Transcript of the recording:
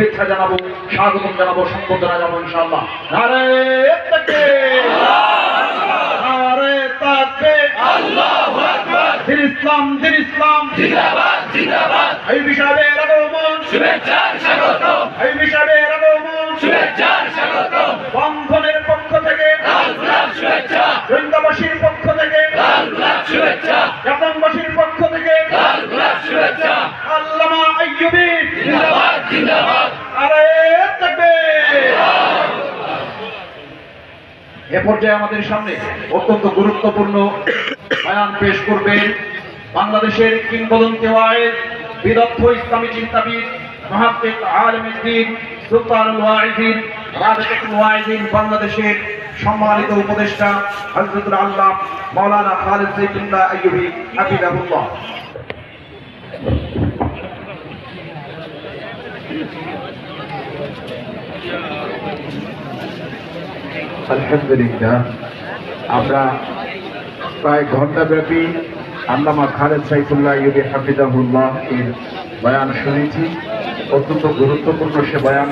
শুভেচ্ছা জানাব স্বাগতম জানাব সম্বোধনা জানাব ইনশাআল্লাহ। বন্ধনের পক্ষ থেকে। থেকে জাপানবাসীর পক্ষ থেকে আল্লামা আইয়ুবী আরে থাকবে এ পর্যায়ে আমাদের সামনে অত্যন্ত গুরুত্বপূর্ণ বয়ান পেশ করবেন বাংলাদেশের কিংবদন্তি ওয়াইদ বিদগ্ধ ইসলামী চিন্তাবিদ মহাত্মিক আলমদ্দিন সুলতানুল ওয়াইদিন রাবেতুল ওয়াইদিন বাংলাদেশের সম্মানিত উপদেষ্টা হজরতুল আল্লাহ মাওলানা খালেদ সাইফুল্লাহ আইয়ুবী, হাফিজাহুল্লাহ। আলহামদুলিল্লাহ। আমরা প্রায় ঘন্টাব্যাপী আল্লামা খালেদ সাইফুল্লাহ ইউবি হাফিজাহুল্লাহ এর বয়ান শুনেছি। অত্যন্ত গুরুত্বপূর্ণ সে বয়ান